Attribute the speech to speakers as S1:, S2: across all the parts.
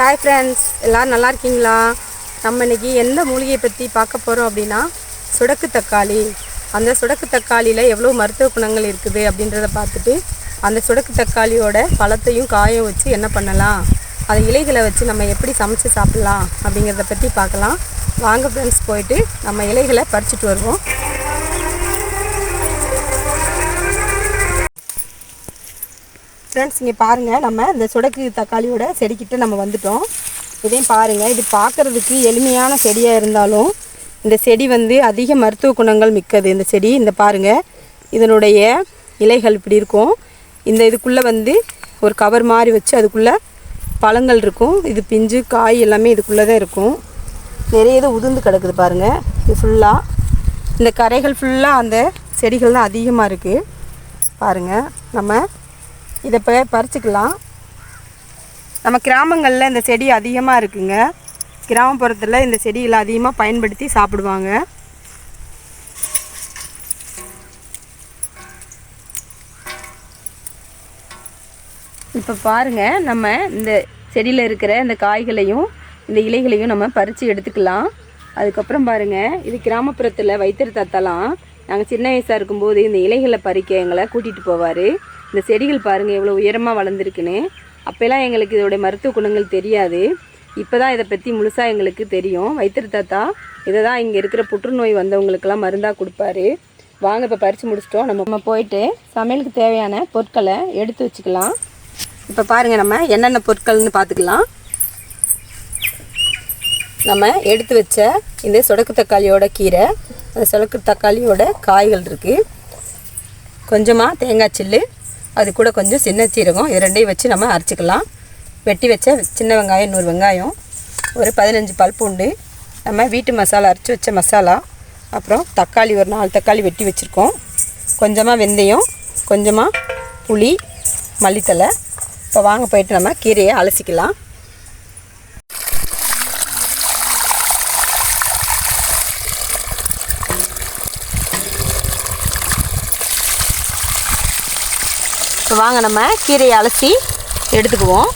S1: Hi friends எல்லோரும் நல்லா இருக்கீங்களா? நம்ம இன்னைக்கு எந்த மூலிகையை பற்றி பார்க்க போகிறோம் அப்படின்னா சுடக்கு தக்காளி. அந்த சுடக்கு தக்காளியில் எவ்வளோ மருத்துவ குணங்கள் இருக்குது அப்படின்றத பார்த்துட்டு அந்த சுடக்கு தக்காளியோட பழத்தையும் காயும் வச்சு என்ன பண்ணலாம்? அந்த இலைகளை வச்சு நம்ம எப்படி சமைச்சு சாப்பிட்லாம் அப்படிங்கிறத பற்றி பார்க்கலாம். வாங்க ஃப்ரெண்ட்ஸ் போயிட்டு நம்ம இலைகளை பறிச்சுட்டு வருவோம். ஃப்ரெண்ட்ஸ் இங்கே பாருங்கள் நம்ம இந்த சுடக்கு தக்காளியோட செடிக்கிட்ட நம்ம வந்துட்டோம். இதையும் பாருங்கள் இது பார்க்குறதுக்கு எளிமையான செடியாக இருந்தாலும் இந்த செடி வந்து அதிக மருத்துவ குணங்கள் மிக்கது. இந்த செடி இந்த பாருங்கள் இதனுடைய இலைகள் இப்படி இருக்கும். இந்த இதுக்குள்ளே வந்து ஒரு கவர் மாதிரி வச்சு அதுக்குள்ளே பழங்கள் இருக்கும். இது பிஞ்சு காய் எல்லாமே இதுக்குள்ளே தான் இருக்கும். நிறைய இது உதிர்ந்து கிடக்குது பாருங்கள் இது ஃபுல்லாக இந்த கரைகள் ஃபுல்லாக அந்த செடிகள் தான் அதிகமாக இருக்குது பாருங்கள் நம்ம இதை இப்போ பறிச்சுக்கலாம். நம்ம கிராமங்களில் இந்த செடி அதிகமாக இருக்குங்க. கிராமப்புறத்தில் இந்த செடிகளை அதிகமாக பயன்படுத்தி சாப்பிடுவாங்க. இப்போ பாருங்கள் நம்ம இந்த செடியில் இருக்கிற இந்த காய்களையும் இந்த இலைகளையும் நம்ம பறித்து எடுத்துக்கலாம். அதுக்கப்புறம் பாருங்கள் இது கிராமப்புறத்தில் வைத்திரு தாத்தாலாம் நாங்கள் சின்ன வயசாக இருக்கும்போது இந்த இலைகளை பறிக்க எங்களை கூட்டிகிட்டு போவார். இந்த செடிகள் பாருங்கள் எவ்வளோ உயரமாக வளர்ந்துருக்குன்னு. அப்போல்லாம் எங்களுக்கு இதோடைய மருத்துவ குணங்கள் தெரியாது. இப்போ தான் இதை பற்றி முழுசாக எங்களுக்கு தெரியும். வைத்திரு தாத்தா இதை தான் இங்கே இருக்கிற புற்றுநோய் வந்தவங்களுக்கெல்லாம் மருந்தாக கொடுப்பாரு. வாங்க இப்போ பறித்து முடிச்சிட்டோம். நம்ம நம்ம போயிட்டு சமையலுக்கு தேவையான பொருட்களை எடுத்து வச்சுக்கலாம். இப்போ பாருங்கள் நம்ம என்னென்ன பொருட்கள்னு பார்த்துக்கலாம். நம்ம எடுத்து வச்ச இந்த சொடக்கு தக்காளியோட கீரை அந்த சொடக்கு தக்காளியோட காய்கள் இருக்குது கொஞ்சமாக தேங்காய் சில்லு அது கூட கொஞ்சம் சின்ன சீரகம் இது ரெண்டையும் வச்சு நம்ம அரைச்சிக்கலாம். வெட்டி வச்ச சின்ன வெங்காயம் நூறு வெங்காயம் ஒரு பதினஞ்சு பல்பூண்டு நம்ம வீட்டு மசாலா அரைச்சி வச்ச மசாலா அப்புறம் தக்காளி ஒரு நாலு தக்காளி வெட்டி வச்சுருக்கோம். கொஞ்சமாக வெந்தயம் கொஞ்சமாக புளி மல்லித்தலை இப்போ வாங்க போயிட்டு நம்ம கீரையை அலசிக்கலாம். இப்போ வாங்க நம்ம கீரையை அலசி எடுத்துக்குவோம்.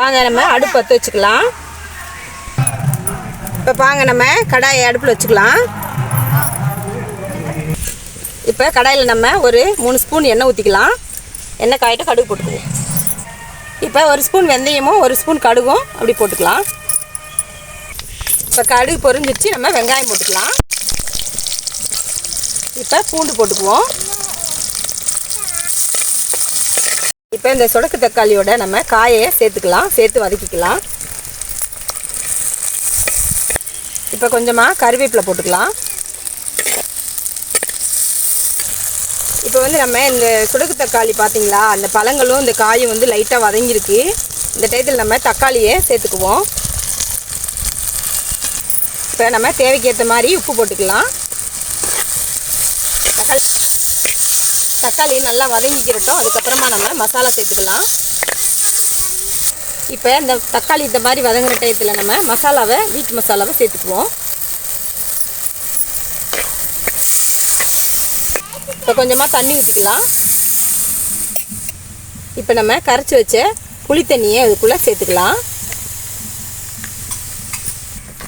S1: வாங்க நம்ம அடுப்பு பற்ற வச்சுக்கலாம். இப்போ வாங்க நம்ம கடாயை அடுப்பில் வச்சுக்கலாம். இப்போ கடாயில் நம்ம ஒரு மூணு ஸ்பூன் எண்ணெய் ஊற்றிக்கலாம் எண்ணெய் காயிட்டு கடுகு போட்டுக்குவோம். இப்போ ஒரு ஸ்பூன் வெந்தயமும் ஒரு ஸ்பூன் கடுகும் அப்படி போட்டுக்கலாம். இப்போ கடுகு பொரிஞ்சிச்சு நம்ம வெங்காயம் போட்டுக்கலாம். இப்போ பூண்டு போட்டுக்குவோம். இப்போ இந்த சொடக்கு தக்காளியோட நம்ம காயை சேர்த்துக்கலாம் சேர்த்து வதக்கிக்கலாம். இப்போ கொஞ்சமாக கருவேப்பிலை போட்டுக்கலாம். இப்போ வந்து நம்ம இந்த சுடக்கு தக்காளி பார்த்தீங்களா அந்த பழங்களும் இந்த காயும் வந்து லைட்டாக வதங்கியிருக்கு இந்த டயத்தில் நம்ம தக்காளியை சேர்த்துக்குவோம். இப்போ நம்ம தேவைக்கேற்ற மாதிரி உப்பு போட்டுக்கலாம் தக்காளி தக்காளி நல்லா வதங்கிக்கிறட்டும் அதுக்கப்புறமா நம்ம மசாலா சேர்த்துக்கலாம். இப்போ இந்த தக்காளி இந்த மாதிரி வதங்குற டயத்தில் நம்ம மசாலாவை வீட்டு மசாலாவை சேர்த்துக்குவோம். இப்போ கொஞ்சமாக தண்ணி ஊற்றிக்கலாம் இப்போ நம்ம கரைச்சி வச்ச புளி தண்ணியை அதுக்குள்ளே சேர்த்துக்கலாம்.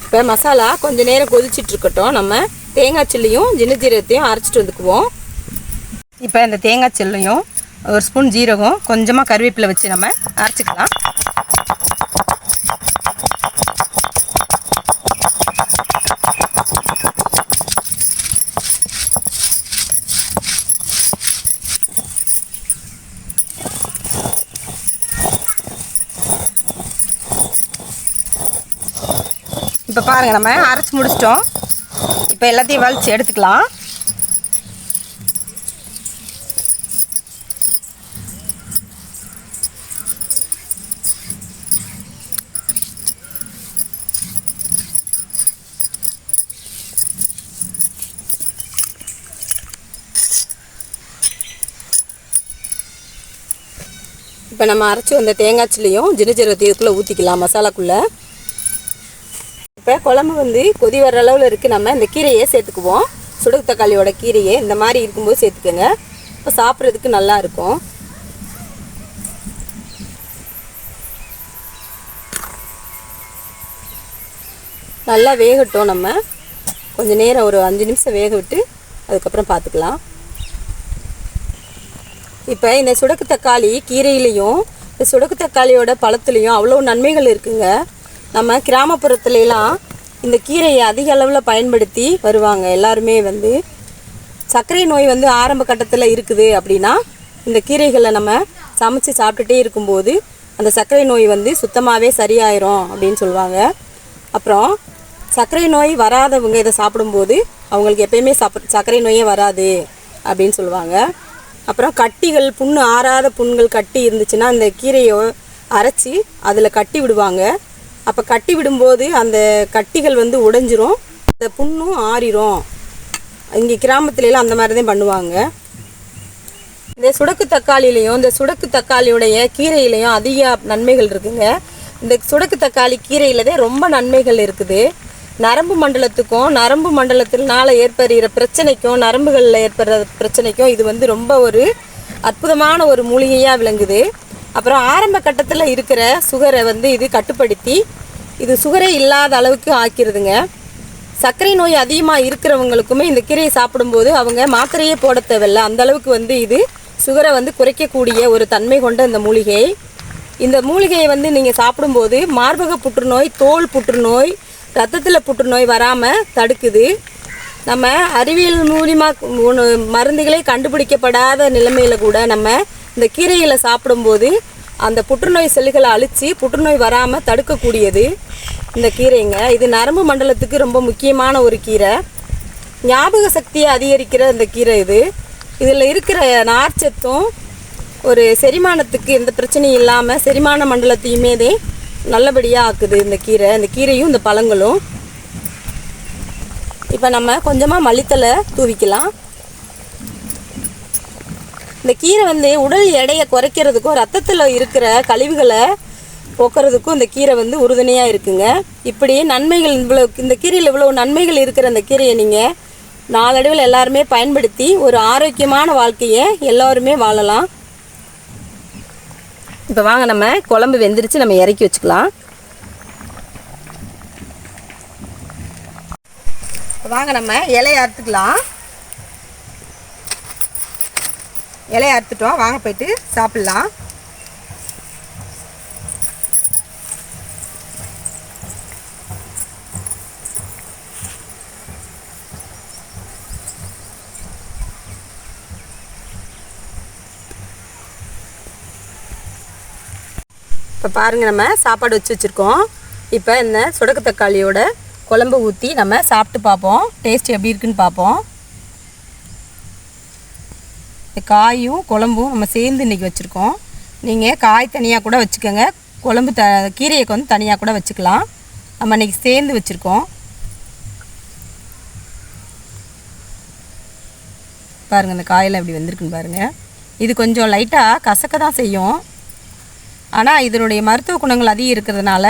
S1: இப்போ மசாலா கொஞ்சம் நேரம் கொதிச்சிட்டு இருக்கட்டும். நம்ம தேங்காய் சில்லியும் ஜின்னு அரைச்சிட்டு வந்துக்குவோம். இப்போ இந்த தேங்காய் செல்லையும் ஒரு ஸ்பூன் ஜீரகம் கொஞ்சமாக கருவேப்பிலை வச்சு நம்ம அரைச்சிக்கலாம். இப்போ பாருங்கள் நம்ம அரைச்சி முடிச்சிட்டோம். இப்போ எல்லாத்தையும் வலிச்சு எடுத்துக்கலாம். இப்போ நம்ம அரைச்சி வந்த தேங்காய் சில்லியும் ஜினஜீரகத்தை இதுக்குள்ளே ஊற்றிக்கலாம் மசாலாக்குள்ளே. இப்போ குழம்பு வந்து கொதி வர அளவில் இருக்குது நம்ம இந்த கீரையே சேர்த்துக்குவோம். சுடுகு தக்காளியோட கீரையே இந்த மாதிரி இருக்கும்போது சேர்த்துக்கோங்க. இப்போ சாப்பிட்றதுக்கு நல்லா இருக்கும். நல்லா வேகட்டும் நம்ம. கொஞ்சம் நேரம் ஒரு அஞ்சு நிமிஷம் வேக விட்டு அதுக்கப்புறம் பார்த்துக்கலாம் இப்போ இந்த சுடக்கு தக்காளி கீரையிலையும் இந்த சுடக்கு தக்காளியோட பழத்துலேயும் அவ்வளோ நன்மைகள் இருக்குங்க. நம்ம கிராமப்புறத்துலலாம் இந்த கீரையை அதிக அளவில் பயன்படுத்தி வருவாங்க எல்லாருமே வந்து. சர்க்கரை நோய் வந்து ஆரம்ப கட்டத்தில் இருக்குது அப்படின்னா இந்த கீரைகளை நம்ம சமைச்சு சாப்பிட்டுட்டே இருக்கும்போது அந்த சர்க்கரை நோய் வந்து சுத்தமாகவே சரியாயிரும் அப்படின்னு சொல்லுவாங்க. அப்புறம் சர்க்கரை நோய் வராதவங்க இதை சாப்பிடும்போது அவங்களுக்கு எப்பயுமே சாப்பிட் சர்க்கரை நோயே வராது அப்படின்னு சொல்லுவாங்க. அப்புறம் கட்டிகள் புண்ணு ஆறாத புண்கள் கட்டி இருந்துச்சுன்னா அந்த கீரையை அரைச்சி அதில் கட்டி விடுவாங்க. அப்போ கட்டி விடும்போது அந்த கட்டிகள் வந்து உடைஞ்சிரும். அந்த புண்ணும் ஆறிரும். இங்கே கிராமத்துலலாம் அந்த மாதிரி தான் பண்ணுவாங்க. இந்த சுடக்கு தக்காளிலையும் இந்த சுடக்கு தக்காளியுடைய கீரையிலையும் அதிக நன்மைகள் இருக்குங்க. இந்த சுடக்கு தக்காளி கீரையில் தான் ரொம்ப நன்மைகள் இருக்குது. நரம்பு மண்டலத்துக்கும் நரம்பு மண்டலத்தினால ஏற்படுகிற பிரச்சனைக்கும் நரம்புகளில் ஏற்படுற பிரச்சனைக்கும் இது வந்து ரொம்ப ஒரு அற்புதமான ஒரு மூலிகையாக விளங்குது. அப்புறம் ஆரம்ப கட்டத்தில் இருக்கிற சுகரை வந்து இது கட்டுப்படுத்தி இது சுகரே இல்லாத அளவுக்கு ஆக்கிடுதுங்க சர்க்கரை நோய் அதிகமாக இருக்கிறவங்களுக்குமே இந்த கீரையை சாப்பிடும்போது அவங்க மாத்திரையே போட தேவையில்ல. அந்த அளவுக்கு வந்து இது சுகரை வந்து குறைக்கக்கூடிய ஒரு தன்மை கொண்ட இந்த மூலிகை. இந்த மூலிகையை வந்து நீங்கள் சாப்பிடும்போது மார்பக புற்றுநோய் தோல் புற்றுநோய் ரத்தத்தில் புற்றுநோய் வராமல் தடுக்குது. நம்ம அறிவியல் மூலிமா மருந்துகளே கண்டுபிடிக்கப்படாத நிலைமையில் கூட நம்ம இந்த கீரைகளை சாப்பிடும்போது அந்த புற்றுநோய் செல்லுகளை அழித்து புற்றுநோய் வராமல் தடுக்கக்கூடியது இந்த கீரைங்க. இது நரம்பு மண்டலத்துக்கு ரொம்ப முக்கியமான ஒரு கீரை. ஞாபக சக்தியை அதிகரிக்கிற இந்த கீரை இது. இதில் இருக்கிற நார்ச்சத்தும் ஒரு செரிமானத்துக்கு எந்த பிரச்சனையும் இல்லாமல் செரிமான மண்டலத்தையுமே நல்லபடியாக ஆக்குது இந்த கீரை. இந்த கீரையும் இந்த பழங்களும். இப்போ நம்ம கொஞ்சமாக மல்லித்தலை தூவிக்கலாம். இந்த கீரை வந்து உடல் எடையை குறைக்கிறதுக்கும் ரத்தத்தில் இருக்கிற கழிவுகளை போக்குறதுக்கும் இந்த கீரை வந்து உறுதுணையாக இருக்குங்க. இப்படி நன்மைகள் இவ்வளோ இந்த கீரையில் இவ்வளோ நன்மைகள் இருக்கிற அந்த கீரையை நீங்கள் நாளடைவில் எல்லாருமே பயன்படுத்தி ஒரு ஆரோக்கியமான வாழ்க்கையை எல்லோருமே வாழலாம். இப்போ வாங்க நம்ம குழம்பு வெந்துருச்சு நம்ம இறக்கி வச்சுக்கலாம். வாங்க நம்ம இலையை அறுத்துக்கலாம். இலையை அறுத்துட்டோம் வாங்க போயிட்டு சாப்பிட்லாம். இப்போ பாருங்கள் நம்ம சாப்பாடு வச்சு வச்சுருக்கோம். இப்போ இந்த சுடக்கு தக்காளியோட குழம்பு ஊற்றி நம்ம சாப்பிட்டு பார்ப்போம். டேஸ்ட் எப்படி இருக்குன்னு பார்ப்போம். இந்த காயும் குழம்பும் நம்ம சேர்ந்து இன்றைக்கி வச்சுருக்கோம். நீங்கள் காய் தனியாக கூட வச்சுக்கோங்க. குழம்பு த கீரையை வந்து தனியாக கூட வச்சுக்கலாம். நம்ம இன்றைக்கி சேர்ந்து வச்சுருக்கோம். பாருங்கள் இந்த காயெல்லாம் எப்படி வந்திருக்குன்னு பாருங்கள் இது கொஞ்சம் லைட்டாக கசக்க தான் செய்யும். ஆனால் இதனுடைய மருத்துவ குணங்கள் அதிகம் இருக்கிறதுனால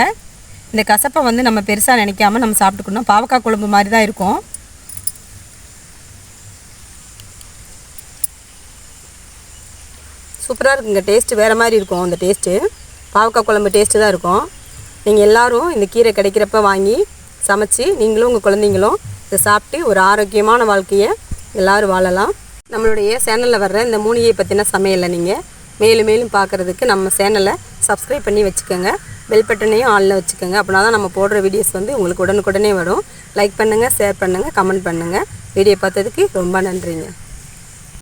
S1: இந்த கசப்பை வந்து நம்ம பெருசாக நினைக்காம நம்ம சாப்பிட்டுக்கணும். பாவக்காய் குழம்பு மாதிரி தான் இருக்கும். சூப்பராக இருக்குங்க டேஸ்ட்டு வேறு மாதிரி இருக்கும் அந்த டேஸ்ட்டு பாவக்காய் குழம்பு டேஸ்ட்டு தான் இருக்கும். நீங்கள் எல்லோரும் இந்த கீரை கிடைக்கிறப்ப வாங்கி சமைச்சு நீங்களும் உங்கள் குழந்தைங்களும் இதை சாப்பிட்டு ஒரு ஆரோக்கியமான வாழ்க்கையை எல்லோரும் வாழலாம். நம்மளுடைய சேனலில் வர்ற இந்த மூலிகை பற்றின சமையலை நீங்கள் மேலும் மேலும் பார்க்குறதுக்கு நம்ம சேனலை சப்ஸ்கிரைப் பண்ணி வச்சுக்கோங்க. பெல் பட்டனையும் ஆனில் வச்சுக்கோங்க. அப்படின்னா தான் நம்ம போடுற வீடியோஸ் வந்து உங்களுக்கு உடனுக்குடனே வரும். லைக் பண்ணுங்கள் ஷேர் பண்ணுங்கள் கமெண்ட் பண்ணுங்கள் வீடியோ பார்த்ததுக்கு ரொம்ப நன்றிங்க.